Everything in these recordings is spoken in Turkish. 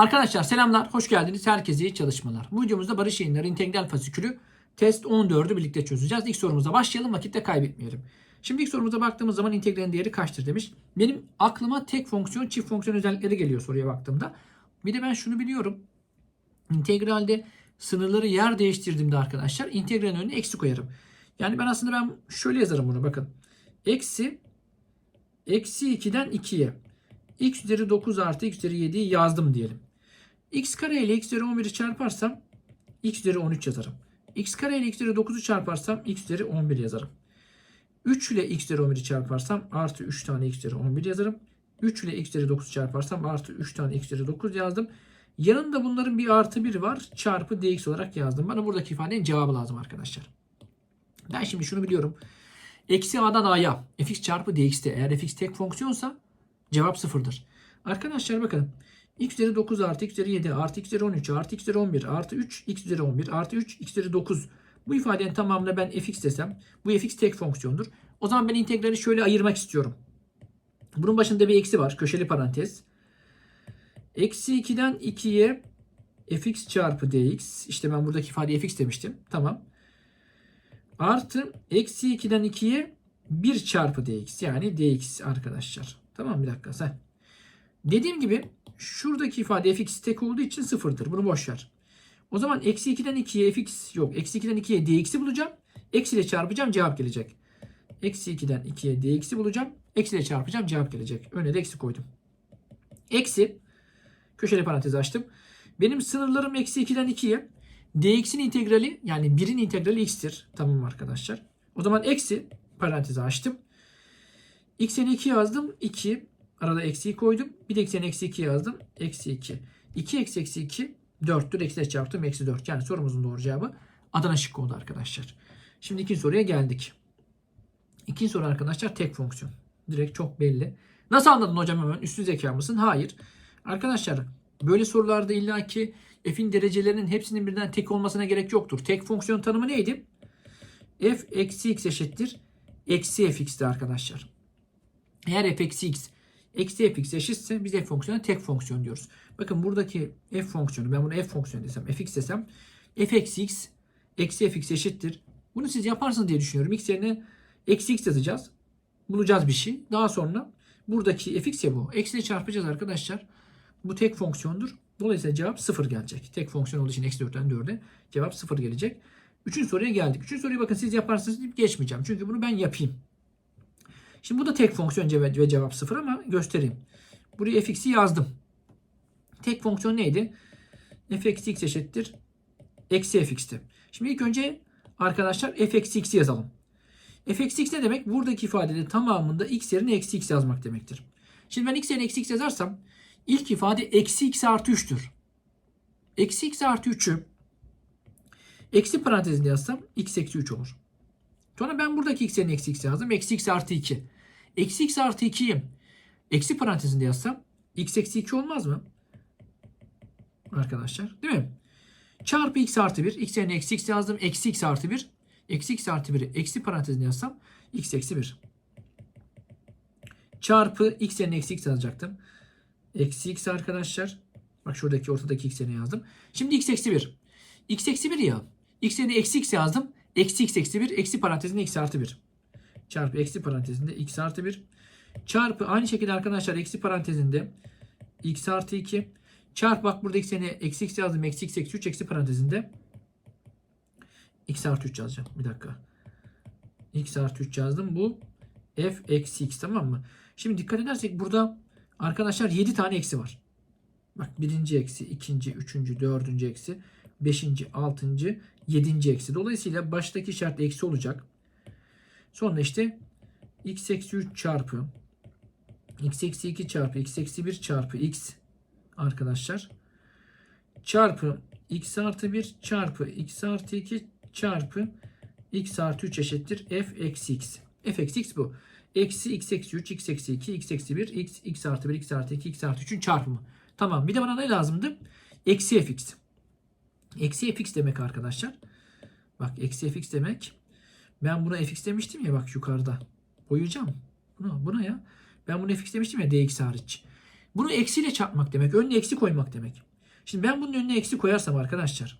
Arkadaşlar selamlar, hoş geldiniz. Herkese iyi çalışmalar. Bu videomuzda Barış Yayınları integral fasikülü test 14'ü birlikte çözeceğiz. İlk sorumuza başlayalım, vakitte kaybetmeyelim. Şimdi ilk sorumuza baktığımız zaman integralin değeri kaçtır demiş. Benim aklıma tek fonksiyon, çift fonksiyon özellikleri geliyor soruya baktığımda. Bir de ben şunu biliyorum. İntegralde sınırları yer değiştirdiğimde arkadaşlar integralin önüne eksi koyarım. Yani ben aslında ben şöyle yazarım bunu bakın. Eksi eksi 2'den 2'ye x üzeri 9 artı x üzeri 7'yi yazdım diyelim. X kare ile x üzeri 11'i çarparsam x üzeri 13 yazarım. x kare ile x üzeri 9'u çarparsam x üzeri 11 yazarım. 3 ile x üzeri 11'i çarparsam artı 3 tane x üzeri 11 yazarım. 3 ile x üzeri 9 çarparsam artı 3 tane x üzeri 9 yazdım. Yanında bunların bir artı 1 var. Çarpı dx olarak yazdım. Bana buradaki ifadenin cevabı lazım arkadaşlar. Ben şimdi şunu biliyorum. Eksi a'dan a'ya fx çarpı dx'te eğer fx tek fonksiyonsa cevap sıfırdır. Arkadaşlar bakın. X üzeri 9 artı x üzeri 7 artı x üzeri 13 artı x üzeri 11 artı 3 x üzeri 11 artı 3 x üzeri 9. Bu ifadenin tamamına ben fx desem bu fx tek fonksiyondur. O zaman ben integrali şöyle ayırmak istiyorum. Bunun başında bir eksi var. Köşeli parantez. Eksi 2'den 2'ye fx çarpı dx. İşte ben buradaki ifadeye fx demiştim. Tamam. Artı eksi 2'den 2'ye 1 çarpı dx. Yani dx arkadaşlar. Tamam bir dakika sen. Dediğim gibi şuradaki ifade fx tek olduğu için sıfırdır. Bunu boş ver. O zaman eksi 2'den 2'ye fx yok. Eksi 2'den 2'ye dx'i bulacağım. Eksi ile çarpacağım cevap gelecek. Eksi 2'den 2'ye dx'i bulacağım. Eksi ile çarpacağım cevap gelecek. Önüne de eksi koydum. Eksi köşeli parantez açtım. Benim sınırlarım eksi 2'den 2'ye. dx'in integrali yani 1'in integrali x'tir. Tamam arkadaşlar. O zaman eksi parantezi açtım. x'e 2 yazdım. 2. Arada eksiyi koydum. Bir de x'e eksi 2 yazdım. Eksi 2. 2 eksi eksi 2 4'tür. Eksiyle çarptım. Eksi 4. Yani sorumuzun doğru cevabı Adana şıkkı oldu arkadaşlar. Şimdi ikinci soruya geldik. İkinci soru arkadaşlar tek fonksiyon. Direkt çok belli. Nasıl anladın hocam hemen? Üstün zeka mısın? Hayır. Arkadaşlar böyle sorularda illaki f'in derecelerinin hepsinin birden tek olmasına gerek yoktur. Tek fonksiyon tanımı neydi? f eksi x eşittir. Eksi fx'ti arkadaşlar. Eğer f eksi x eksi fx eşitse biz f fonksiyonu tek fonksiyon diyoruz. Bakın buradaki f fonksiyonu ben bunu f fonksiyonu desem fx desem f eksi x eksi fx eşittir. Bunu siz yaparsınız diye düşünüyorum. x yerine eksi x yazacağız. Bulacağız bir şey. Daha sonra buradaki fx ya bu. Eksiyle çarpacağız arkadaşlar. Bu tek fonksiyondur. Dolayısıyla cevap 0 gelecek. Tek fonksiyon olduğu için eksi 4'ten 4'e cevap 0 gelecek. Üçüncü soruya geldik. Üçüncü soruyu bakın siz yaparsınız deyip geçmeyeceğim. Çünkü bunu ben yapayım. Şimdi bu da tek fonksiyon ve cevap 0 ama göstereyim. Buraya fx'i yazdım. Tek fonksiyon neydi? f eksi x eşittir. Eksi fx'ti. Şimdi ilk önce arkadaşlar f eksi x'i yazalım. f x ne demek? Buradaki ifadenin tamamında x yerine eksi x yazmak demektir. Şimdi ben x yerine eksi x yazarsam ilk ifade eksi x artı 3'tür. Eksi x artı 3'ü eksi parantezinde yazsam x eksi 3 olur. Sonra ben buradaki x yerine eksi x yazdım. Eksi x artı 2. Eksi x artı 2'yi eksi parantezinde yazsam x eksi 2 olmaz mı? Arkadaşlar değil mi? Çarpı x artı 1. x yerine eksi x yazdım. Eksi x artı 1. Eksi x artı 1'i eksi parantezinde yazsam x eksi 1. Çarpı x yerine eksi x yazacaktım. Eksi x arkadaşlar. Bak şuradaki ortadaki x yerine yazdım. Şimdi x eksi 1. x eksi 1 ya. x yerine eksi x yazdım. Eksi x eksi 1. Eksi parantezinde x artı 1. Çarpı eksi parantezinde x artı 1. Çarpı aynı şekilde arkadaşlar eksi parantezinde x artı 2. Çarpı bak burada yerine eksi x yazdım. Eksi x eksi 3 eksi parantezinde x artı 3 yazacağım. Bir dakika. x artı 3 yazdım. Bu f eksi x tamam mı? Şimdi dikkat edersek burada arkadaşlar 7 tane eksi var. Bak birinci eksi, ikinci, üçüncü, dördüncü eksi, beşinci, altıncı, yedinci eksi. Dolayısıyla baştaki şart eksi olacak. Sonra işte x eksi 3 çarpı x eksi 2 çarpı x eksi 1 çarpı x arkadaşlar çarpı x artı 1 çarpı x artı 2 çarpı x artı 3 eşittir f eksi x. f eksi x bu. Eksi x eksi 3, x eksi 2, x eksi 1, x, x artı 1, x artı 2, x artı 3'ün çarpımı. Tamam bir de bana ne lazımdı? Eksi fx. Eksi fx demek arkadaşlar. Bak eksi fx demek. Ben buna fx demiştim ya bak yukarıda. Koyacağım. Buna, buna ya. Ben bunu fx demiştim ya dx hariç. Bunu eksiyle çarpmak demek. Önüne eksi koymak demek. Şimdi ben bunun önüne eksi koyarsam arkadaşlar.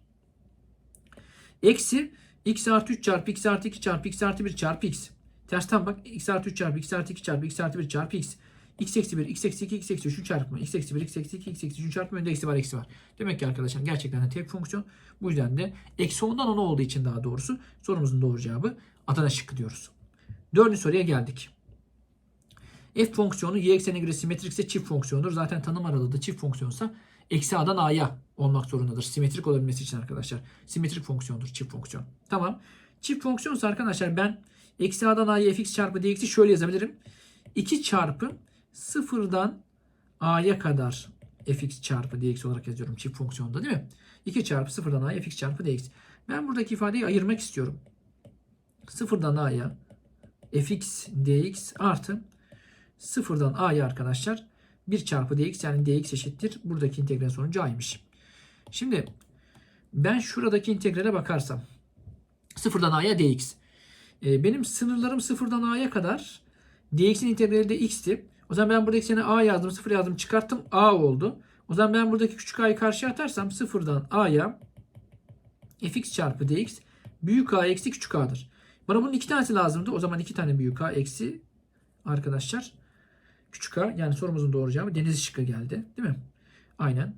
Eksi x artı 3 çarpı x artı 2 çarpı x artı 1 çarpı x. Tersten bak x artı 3 çarpı x artı 2 çarpı x artı 1 çarpı x. x eksi 1, x eksi 2, x eksi 3'ün çarpımı. x eksi 1, x eksi 2, x eksi 3'ün çarpımı. Önde eksi var, eksi var. Demek ki arkadaşlar gerçekten de tek fonksiyon. Bu yüzden de eksi 10'dan 10 olduğu için daha doğrusu sorumuzun doğru cevabı Adana şıkkı diyoruz. Dördüncü soruya geldik. F fonksiyonu y eksenine göre simetrikse çift fonksiyondur. Zaten tanım aralığı da çift fonksiyonsa eksi a'dan a'ya olmak zorundadır. Simetrik olabilmesi için arkadaşlar. Simetrik fonksiyondur çift fonksiyon. Tamam. Çift fonksiyonsa arkadaşlar ben eksi a'dan a'ya fx çarpı dx'i şöyle yazabilirim. 2 çarpı sıfırdan a'ya kadar fx çarpı dx olarak yazıyorum çift fonksiyonda değil mi? 2 çarpı sıfırdan a'ya fx çarpı dx. Ben buradaki ifadeyi ayırmak istiyorum. Sıfırdan a'ya fx dx artı sıfırdan a'ya arkadaşlar 1 çarpı dx yani dx eşittir. Buradaki integral sonucu a'ymış. Şimdi ben şuradaki integrale bakarsam sıfırdan a'ya dx. Ee, benim sınırlarım sıfırdan a'ya kadar dx'in integrali de x'ti. O zaman ben buradaki sene a yazdım, sıfır yazdım, çıkarttım a oldu. O zaman ben buradaki küçük a'yı karşıya atarsam sıfırdan a'ya fx çarpı dx büyük a eksi küçük a'dır. Bana bunun iki tanesi lazımdı. O zaman iki tane büyük a eksi arkadaşlar küçük a yani sorumuzun doğru cevabı deniz şıkkı geldi. Değil mi? Aynen.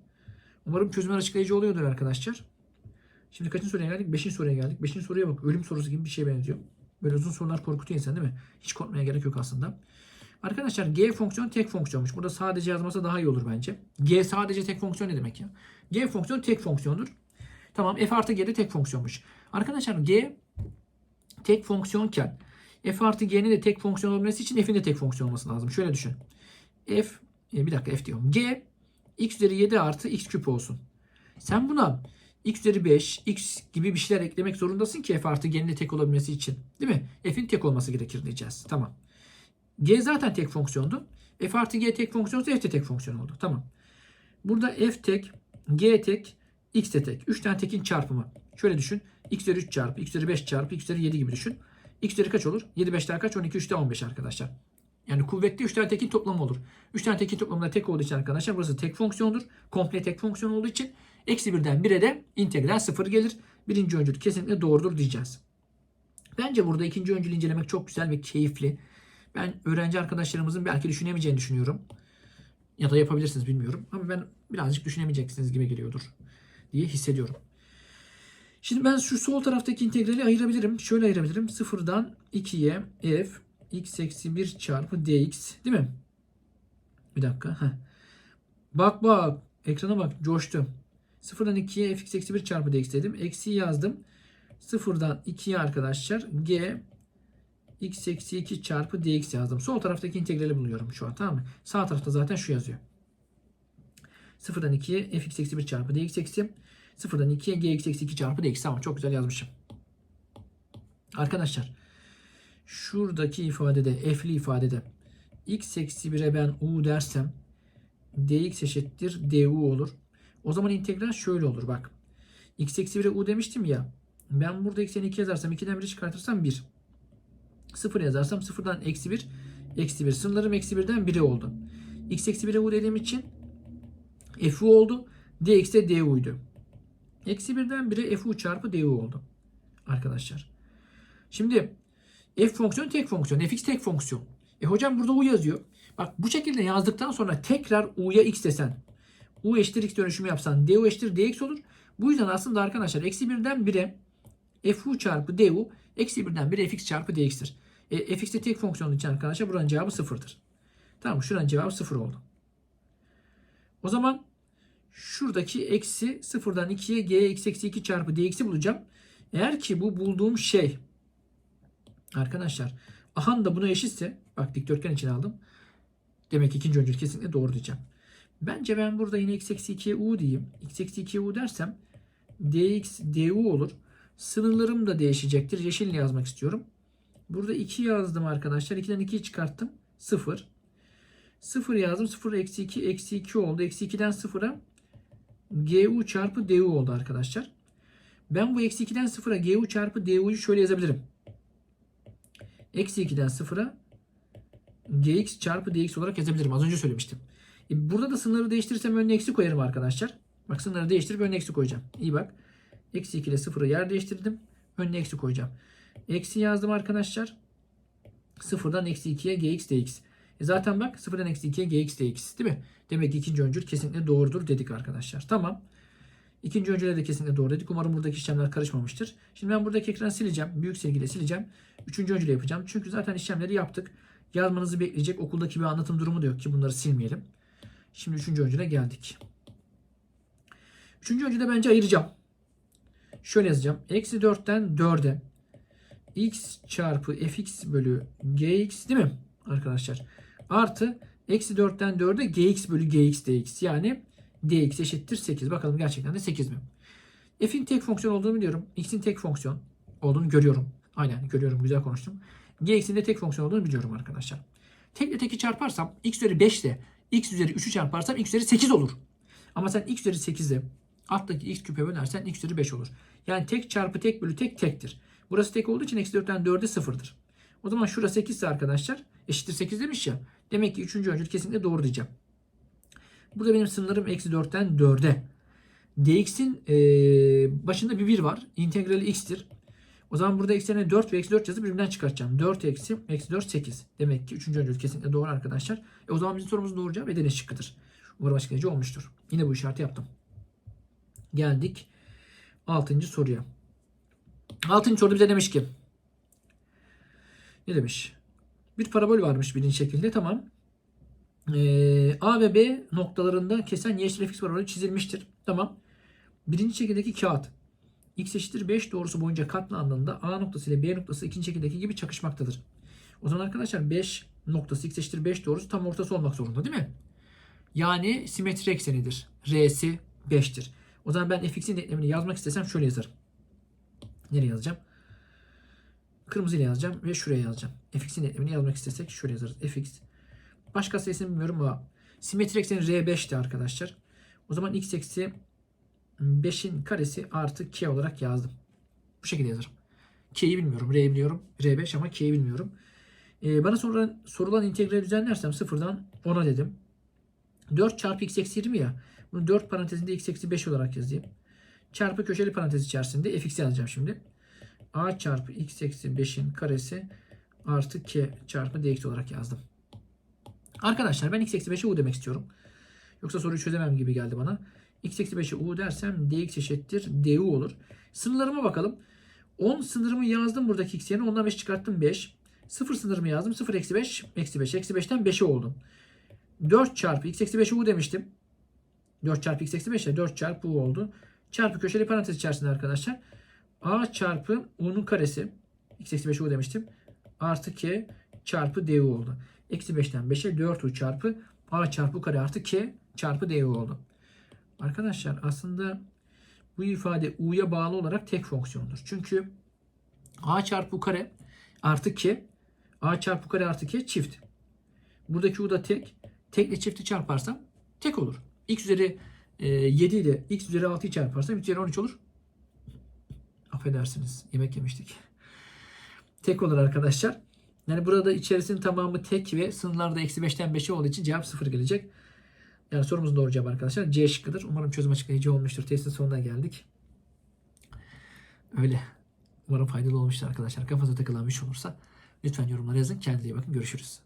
Umarım çözümler açıklayıcı oluyordur arkadaşlar. Şimdi kaçıncı soruya geldik? Beşinci soruya geldik. Beşinci soruya bak. Ölüm sorusu gibi bir şeye benziyor. Böyle uzun sorular korkutuyor insan değil mi? Hiç korkmaya gerek yok aslında. Arkadaşlar g fonksiyon tek fonksiyonmuş. Burada sadece yazması daha iyi olur bence. g sadece tek fonksiyon ne demek ya? g fonksiyon tek fonksiyondur. Tamam f artı g de tek fonksiyonmuş. Arkadaşlar g tek fonksiyonken f artı g'nin de tek fonksiyon olması için f'in de tek fonksiyon olması lazım. Şöyle düşün. f e, bir dakika f diyorum. g x üzeri 7 artı x küp olsun. Sen buna x üzeri 5, x gibi bir şeyler eklemek zorundasın ki f artı g'nin de tek olabilmesi için. Değil mi? f'in tek olması gerekir diyeceğiz. Tamam. G zaten tek fonksiyondu. f artı g tek fonksiyonsa f de tek fonksiyon oldu. Tamam. Burada f tek, g tek, x de tek. 3 tane tekin çarpımı. Şöyle düşün. x üzeri 3 çarpı, x üzeri 5 çarpı, x üzeri 7 gibi düşün. x üzeri kaç olur? 7 5'ler kaç? 12 3'te 15 arkadaşlar. Yani kuvvetli 3 tane tekin toplamı olur. 3 tane tekin toplamında tek olduğu için arkadaşlar burası tek fonksiyondur. Komple tek fonksiyon olduğu için eksi birden 1'e de integral 0 gelir. Birinci öncül kesinlikle doğrudur diyeceğiz. Bence burada ikinci öncül incelemek çok güzel ve keyifli. Ben öğrenci arkadaşlarımızın belki düşünemeyeceğini düşünüyorum. Ya da yapabilirsiniz bilmiyorum. Ama ben birazcık düşünemeyeceksiniz gibi geliyordur diye hissediyorum. Şimdi ben şu sol taraftaki integrali ayırabilirim. Şöyle ayırabilirim. Sıfırdan 2'ye f x eksi 1 çarpı dx değil mi? Bir dakika. Heh. Bak bak. Ekrana bak. Coştu. Sıfırdan 2'ye fx eksi 1 çarpı dx dedim. Eksi yazdım. Sıfırdan 2'ye arkadaşlar g x eksi 2 çarpı dx yazdım. Sol taraftaki integrali buluyorum şu an tamam mı? Sağ tarafta zaten şu yazıyor. Sıfırdan 2'ye fx eksi 1 çarpı dx eksi. Sıfırdan 2'ye gx eksi 2 çarpı dx. Tamam çok güzel yazmışım. Arkadaşlar şuradaki ifadede f'li ifadede x eksi 1'e ben u dersem dx eşittir du olur. O zaman integral şöyle olur bak. x eksi 1'e u demiştim ya. Ben burada x'ini 2 yazarsam 2'den 1'i çıkartırsam 1. 0 yazarsam 0'dan eksi 1 eksi 1. Sınırlarım eksi 1'den 1'e oldu. x eksi 1'e u dediğim için fu oldu. dx de du'ydu. Eksi 1'den 1'e fu çarpı du oldu. Arkadaşlar. Şimdi f fonksiyon tek fonksiyon. fx tek fonksiyon. E hocam burada u yazıyor. Bak bu şekilde yazdıktan sonra tekrar u'ya x desen. u eşittir x dönüşümü yapsan du eşittir dx olur. Bu yüzden aslında arkadaşlar eksi 1'den 1'e fu çarpı du eksi 1'den 1'e fx çarpı dx'tir. E, fx de tek fonksiyon için arkadaşlar buranın cevabı sıfırdır. Tamam şuranın cevabı sıfır oldu. O zaman şuradaki eksi sıfırdan 2'ye g x eksi 2 çarpı dx'i bulacağım. Eğer ki bu bulduğum şey arkadaşlar ahan da buna eşitse bak dikdörtgen için aldım. Demek ki ikinci öncül kesinlikle doğru diyeceğim. Bence ben burada yine x eksi 2'ye u diyeyim. x eksi 2'ye u dersem dx du olur. Sınırlarım da değişecektir. Yeşille yazmak istiyorum. Burada 2 yazdım arkadaşlar. 2'den 2'yi çıkarttım. 0. 0 yazdım. 0 eksi 2 eksi 2 oldu. Eksi 2'den 0'a gu çarpı du oldu arkadaşlar. Ben bu eksi 2'den 0'a gu çarpı du'yu şöyle yazabilirim. Eksi 2'den 0'a gx çarpı dx olarak yazabilirim. Az önce söylemiştim. E burada da sınırı değiştirirsem önüne eksi koyarım arkadaşlar. Bak sınırları değiştirip önüne eksi koyacağım. İyi bak. Eksi 2 ile 0'ı yer değiştirdim. Önüne eksi koyacağım. Eksi yazdım arkadaşlar. Sıfırdan eksi 2'ye gx dx. E zaten bak sıfırdan eksi 2'ye gx dx değil mi? Demek ki ikinci öncül kesinlikle doğrudur dedik arkadaşlar. Tamam. İkinci öncüle de kesinlikle doğru dedik. Umarım buradaki işlemler karışmamıştır. Şimdi ben buradaki ekranı sileceğim. Büyük silgiyle sileceğim. Üçüncü öncüle yapacağım. Çünkü zaten işlemleri yaptık. Yazmanızı bekleyecek okuldaki bir anlatım durumu da yok ki bunları silmeyelim. Şimdi üçüncü öncüle geldik. Üçüncü öncüde bence ayıracağım. Şöyle yazacağım. Eksi 4'ten 4'e x çarpı fx bölü gx değil mi arkadaşlar? Artı eksi 4'ten 4'e gx bölü gx dx yani dx eşittir 8. Bakalım gerçekten de 8 mi? F'in tek fonksiyon olduğunu biliyorum. X'in tek fonksiyon olduğunu görüyorum. Aynen görüyorum güzel konuştum. Gx'in de tek fonksiyon olduğunu biliyorum arkadaşlar. Tekle teki çarparsam x üzeri 5 ile x üzeri 3'ü çarparsam x üzeri 8 olur. Ama sen x üzeri 8'i alttaki x küpe bölersen x üzeri 5 olur. Yani tek çarpı tek bölü tek tektir. Burası tek olduğu için eksi 4'ten 4'e 0'dır. O zaman şurası 8 ise arkadaşlar eşittir 8 demiş ya. Demek ki 3. öncül kesinlikle doğru diyeceğim. Burada benim sınırım eksi 4'ten 4'e. dx'in e, başında bir 1 var. İntegrali x'tir. O zaman burada eksi yerine 4 ve eksi 4 yazıp birbirinden çıkartacağım. 4 eksi eksi 4 8. Demek ki 3. öncül kesinlikle doğru arkadaşlar. E o zaman bizim sorumuzun doğru cevabı Edirne şıkkıdır. Umarım açıklayıcı olmuştur. Yine bu işareti yaptım. Geldik 6. soruya. 6. soruda bize demiş ki ne demiş? Bir parabol varmış birinci şekilde tamam. Ee, A ve B noktalarında kesen yeşil fx parabolü çizilmiştir. Tamam. Birinci şekildeki kağıt x eşittir 5 doğrusu boyunca katlandığında A noktası ile B noktası ikinci şekildeki gibi çakışmaktadır. O zaman arkadaşlar 5 noktası x eşittir 5 doğrusu tam ortası olmak zorunda değil mi? Yani simetri eksenidir. R'si 5'tir. O zaman ben fx'in denklemini yazmak istesem şöyle yazarım. Nereye yazacağım? Kırmızı ile yazacağım ve şuraya yazacağım. fx'in denklemini yazmak istesek şöyle yazarız. fx başka sayısını bilmiyorum ama simetri ekseni r5'ti arkadaşlar. O zaman x eksi 5'in karesi artı k olarak yazdım. Bu şekilde yazarım. K'yi bilmiyorum. R'yi biliyorum. R5 ama K'yi bilmiyorum. Ee, bana sonra sorulan integrali düzenlersem sıfırdan 10'a dedim. 4 çarpı x eksi 20 ya. Bunu 4 parantezinde x eksi 5 olarak yazayım. Çarpı köşeli parantez içerisinde fx yazacağım şimdi. a çarpı x eksi 5'in karesi artı k çarpı dx olarak yazdım. Arkadaşlar ben x eksi 5'e u demek istiyorum. Yoksa soruyu çözemem gibi geldi bana. x eksi 5'e u dersem dx eşittir du olur. Sınırlarıma bakalım. 10 sınırımı yazdım buradaki x yerine. Ondan 5 çıkarttım 5. 0 sınırımı yazdım. 0 eksi 5 eksi 5. Eksi 5'ten 5'e oldum. 4 çarpı x eksi 5'e u demiştim. 4 çarpı x eksi 5 ile 4 çarpı u oldu. Çarpı köşeli parantez içerisinde arkadaşlar. a çarpı u'nun karesi. x eksi 5 u demiştim. Artı k çarpı du oldu. Eksi 5'ten 5'e 4u çarpı a çarpı u kare artı k çarpı du oldu. Arkadaşlar aslında bu ifade u'ya bağlı olarak tek fonksiyondur. Çünkü a çarpı u kare artı k a çarpı u kare artı k çift. Buradaki u da tek. Tekle çifti çarparsam tek olur. x üzeri e, 7 ile x üzeri 6'yı çarparsam x üzeri 13 olur. Affedersiniz. Yemek yemiştik. Tek olur arkadaşlar. Yani burada içerisinin tamamı tek ve sınırlarda eksi 5'ten 5'e olduğu için cevap 0 gelecek. Yani sorumuzun doğru cevabı arkadaşlar C şıkkıdır. Umarım çözüm açıklayıcı olmuştur. Testin sonuna geldik. Öyle. Umarım faydalı olmuştur arkadaşlar. Kafanıza takılan bir şey olursa lütfen yorumlara yazın. Kendinize iyi bakın. Görüşürüz.